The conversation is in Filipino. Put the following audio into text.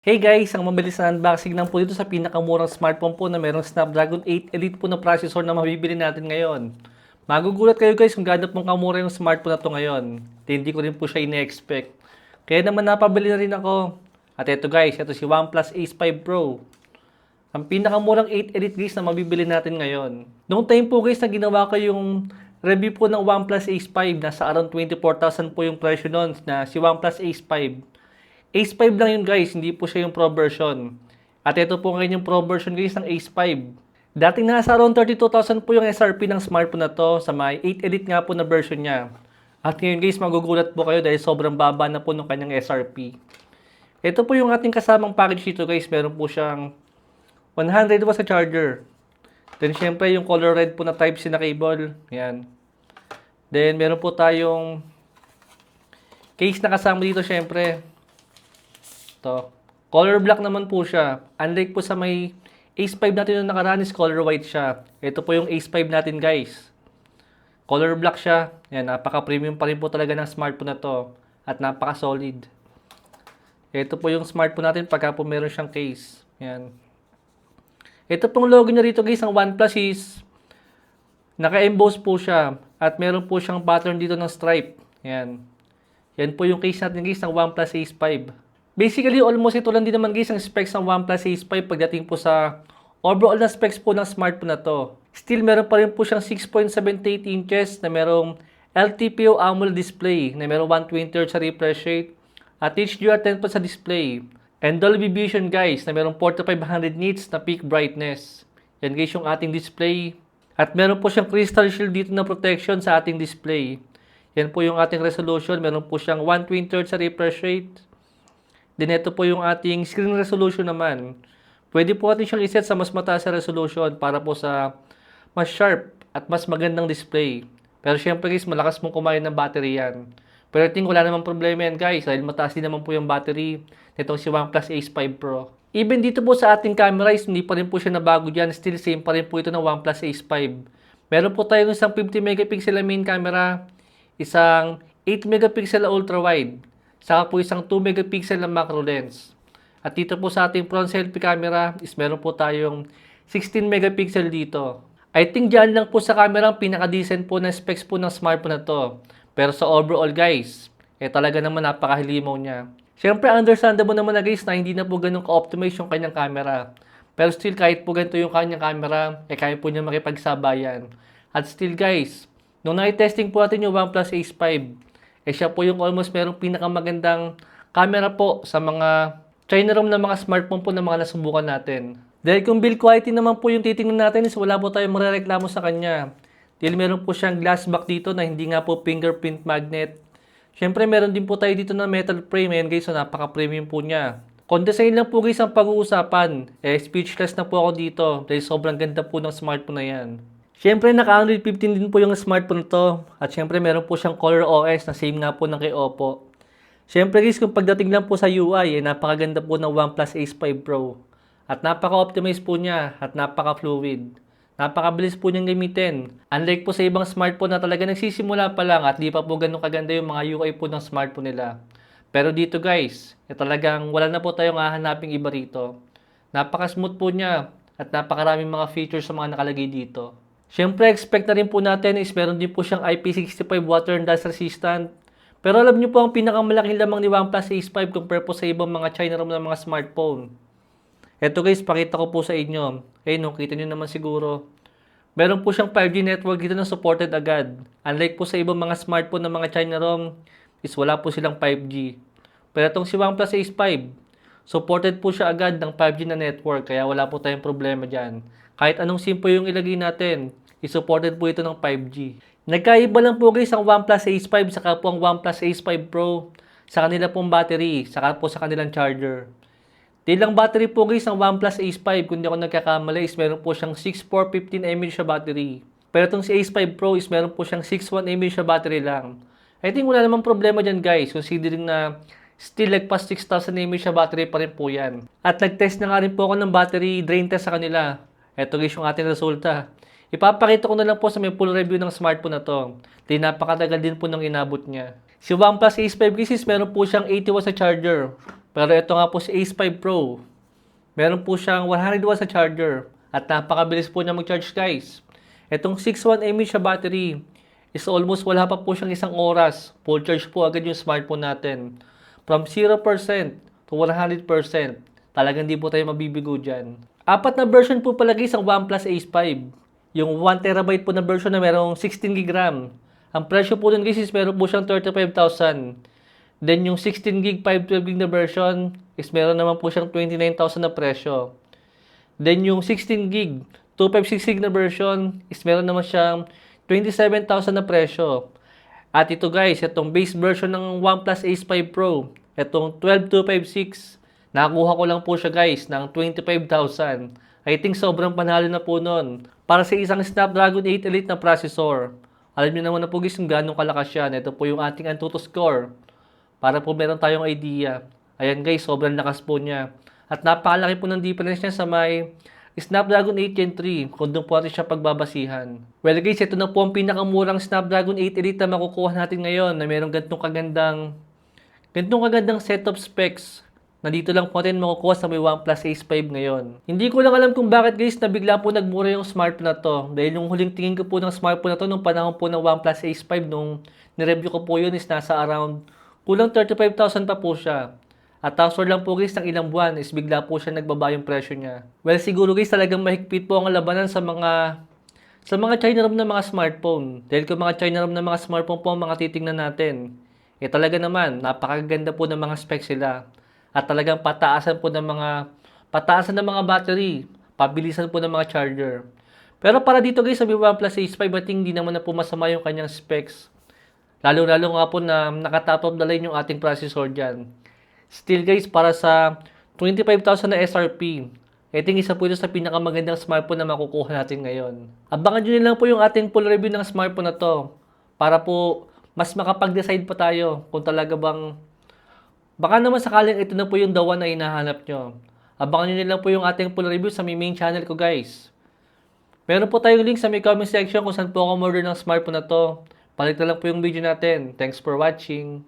Hey guys, ang mabilis na unboxing lang po dito sa pinakamurang smartphone po na merong Snapdragon 8 Elite po na processor na mabibili natin ngayon. Magugulat kayo guys kung gaano pong kamura yung smartphone na to ngayon. Di- Hindi ko rin po siya ine-expect. Kaya naman napabili na rin ako. At eto guys, ito si OnePlus Ace 5 Pro. Ang pinakamurang 8 Elite guys na mabibili natin ngayon. Noong time po guys na ginawa ko yung review po ng OnePlus Ace 5, nasa around 24,000 po yung presyo nun na si OnePlus Ace 5. Ace 5 lang yun guys, hindi po siya yung Pro version. At ito po ngayon yung Pro version guys ng Ace 5. Dating nasa around 32,000 po yung SRP ng smartphone na to sa may 8 Elite nga po na version niya. At ngayon guys, magugulat po kayo dahil sobrang baba na po ng kanyang SRP. Ito po yung ating kasamang package dito guys, meron po siyang 100 watts charger. Then syempre yung color red po na Type-C na cable. Yan. Then meron po tayong case na kasama dito syempre. To. Color black naman po siya. Unlike po sa may Ace 5 natin yung nakaraan is color white siya. Ito po yung Ace 5 natin guys. Color black siya. Yan, napaka-premium pa rin po talaga ng smartphone na to. At napaka-solid. Ito po yung smartphone natin pagka po meron siyang case. Yan. Ito pong logo niya rito guys, ang OnePlus is naka-emboss po siya. At meron po siyang pattern dito ng stripe. Yan. Yan po yung case natin guys ng OnePlus Ace 5. Basically, almost ito lang din naman guys ang specs ng OnePlus Ace 5 pagdating po sa overall na specs po ng smartphone na to. Still, meron pa rin po siyang 6.78 inches na merong LTPO AMOLED display na merong 120Hz sa refresh rate at HDR10 pa sa display. And Dolby Vision guys na merong 4500 nits na peak brightness. Yan guys yung ating display. At meron po siyang crystal shield dito na protection sa ating display. Yan po yung ating resolution. Meron po siyang 120Hz sa refresh rate. Then ito po yung ating screen resolution naman. Pwede po natin siyang iset sa mas mataas na resolution para po sa mas sharp at mas magandang display. Pero syempre guys, malakas mong kumain ng battery yan. Pero I think wala namang problema yan guys dahil mataas din naman po yung battery nitong si OnePlus Ace 5 Pro. Even dito po sa ating camera is hindi pa rin po siya nabago dyan. Still same pa rin po ito ng OnePlus Ace 5. Meron po tayong isang 50 megapixel main camera, isang 8 megapixel ultra wide, saka po isang 2 megapixel na macro lens. At dito po sa ating front selfie camera is meron po tayong 16 megapixel dito. I think dyan lang po sa camera ang pinaka-decent po na specs po ng smartphone na to. Pero sa overall guys, eh talaga naman napakahilimaw niya. Siyempre understandable naman na guys na hindi na po ganun ka-optimize yung kanyang camera. Pero still kahit po ganito yung kanyang camera, eh kaya po niya makipagsabayan. At still guys, nung na-testing po natin yung OnePlus Ace 5, eh siya po yung almost merong pinakamagandang camera po sa mga China ROM na mga smartphone po na mga nasubukan natin. Dahil kung build quality naman po yung titingnan natin is wala po tayong marereklamo sa kanya. Dahil meron po siyang glass back dito na hindi nga po fingerprint magnet. Siyempre meron din po tayo dito na metal frame. Ayan guys, so napaka-premium po niya. Kung design lang po guys ang pag-uusapan, eh speechless na po ako dito dahil sobrang ganda po ng smartphone na yan. Siyempre naka Android 15 din po yung smartphone to at siyempre meron po siyang Color OS na same nga po ng kay Oppo. Siyempre guys, kung pagdating lang po sa UI, eh, napakaganda po ng OnePlus Ace 5 Pro. At napaka-optimize po niya at napaka-fluid. Napakabilis po niyang gamitin. Unlike po sa ibang smartphone na talaga nagsisimula pa lang at di pa po ganun kaganda yung mga UI po ng smartphone nila. Pero dito guys, eh, talagang wala na po tayong hahanaping iba rito. Napaka-smooth po niya at napakaraming mga features sa mga nakalagay dito. Siyempre, expect na rin po natin is meron din po siyang IP65 water and dust resistant. Pero alam niyo po ang pinakamalaking lamang ni OnePlus Ace 5 compare po sa ibang mga China ROM na mga smartphone. Ito guys, pakita ko po sa inyo. Ayun, no, kita nyo naman siguro. Meron po siyang 5G network dito na supported agad. Unlike po sa ibang mga smartphone ng mga China ROM, is wala po silang 5G. Pero itong si OnePlus Ace 5, supported po siya agad ng 5G na network, kaya wala po tayong problema dyan. Kahit anong SIM po yung ilagay natin, is-supported po ito ng 5G. Nagkaiba lang po guys ang OnePlus Ace 5 saka po ang OnePlus Ace 5 Pro sa kanila pong battery, saka po sa kanilang charger. Di lang battery po guys ng OnePlus Ace 5, kung ako nagkakamali is meron po siyang 6415 mAh siya battery. Pero itong si Ace 5 Pro is meron po siyang 61 mAh siya battery lang. I think wala namang problema dyan guys, considering na still like past 6,000 mAh siya battery pa rin po yan. At nag-test na nga rin po ako ng battery drain test sa kanila. Ito guys yung ating resulta. Ipapakita ko na lang po sa may full review ng smartphone na to. Di napakatagal din po nang inabot niya. Si OnePlus Ace 5 guys is meron po siyang 80 watts na charger. Pero ito nga po si Ace 5 Pro. Meron po siyang 100 watts na charger. At napakabilis po niya mag-charge guys. Itong 61 mAh battery is almost wala pa po siyang isang oras. Full charge po agad yung smartphone natin. From 0% to 100%. Talagang di po tayo mabibigo dyan. Apat na version po pala guys ang OnePlus Ace 5. Yung 1TB po na version na merong 16GB RAM. Ang presyo po dun guys is meron po siyang 35,000. Then yung 16GB 512GB na version is meron naman po siyang 29,000 na presyo. Then yung 16GB 256GB na version is meron naman siyang 27,000 na presyo. At ito guys, itong base version ng OnePlus Ace 5 Pro, itong 12256, nakakuha ko lang po siya guys ng 25,000. I think sobrang panalo na po nun. Para sa isang Snapdragon 8 Elite na processor. Alam niyo naman na po guys kung gano'ng kalakas yan. Ito po yung ating Antutu score. Para po meron tayong idea. Ayan guys, sobrang lakas po niya. At napakalaki po ng difference niya sa may Snapdragon 8 Gen 3 kung doon po natin siya pagbabasihan. Well guys, ito na po ang pinakamurang Snapdragon 8 Elite na makukuha natin ngayon na mayroong ganitong kagandang ganitong kagandang set of specs na dito lang po natin makukuha sa may OnePlus Ace 5 ngayon. Hindi ko lang alam kung bakit guys na bigla po nagmura yung smartphone na to. Dahil yung huling tingin ko po ng smartphone na to nung panahon po ng OnePlus Ace 5 nung nireview ko po yun is nasa around kulang 35,000 pa po siya. At after lang po guys ng ilang buwan is bigla po siya nagbaba yung presyo niya. Well siguro guys talagang mahigpit po ang labanan sa mga sa mga China ROM na mga smartphone. Dahil kung mga China ROM na mga smartphone po ang mga titingnan natin, eh talaga naman, napakaganda po ng mga specs sila. At talagang pataasan po ng mga pataasan ng mga battery, pabilisan po ng mga charger. Pero para dito guys sa OnePlus Ace 5, I think hindi naman na po masama yung kanyang specs. Lalo-lalo nga po na nakatop of the line yung ating processor dyan. Still guys, para sa 25,000 na SRP, I think isa po ito sa pinakamagandang smartphone na makukuha natin ngayon. Abangan nyo lang po yung ating full review ng smartphone na to para po mas makapag-decide pa tayo kung talaga bang baka naman sakaling ito na po yung one na hinahanap nyo. Abangan nyo lang po yung ating full review sa main channel ko guys. Meron po tayong link sa may comment section kung saan po ako order ng smartphone na to. Palit na lang po yung video natin. Thanks for watching.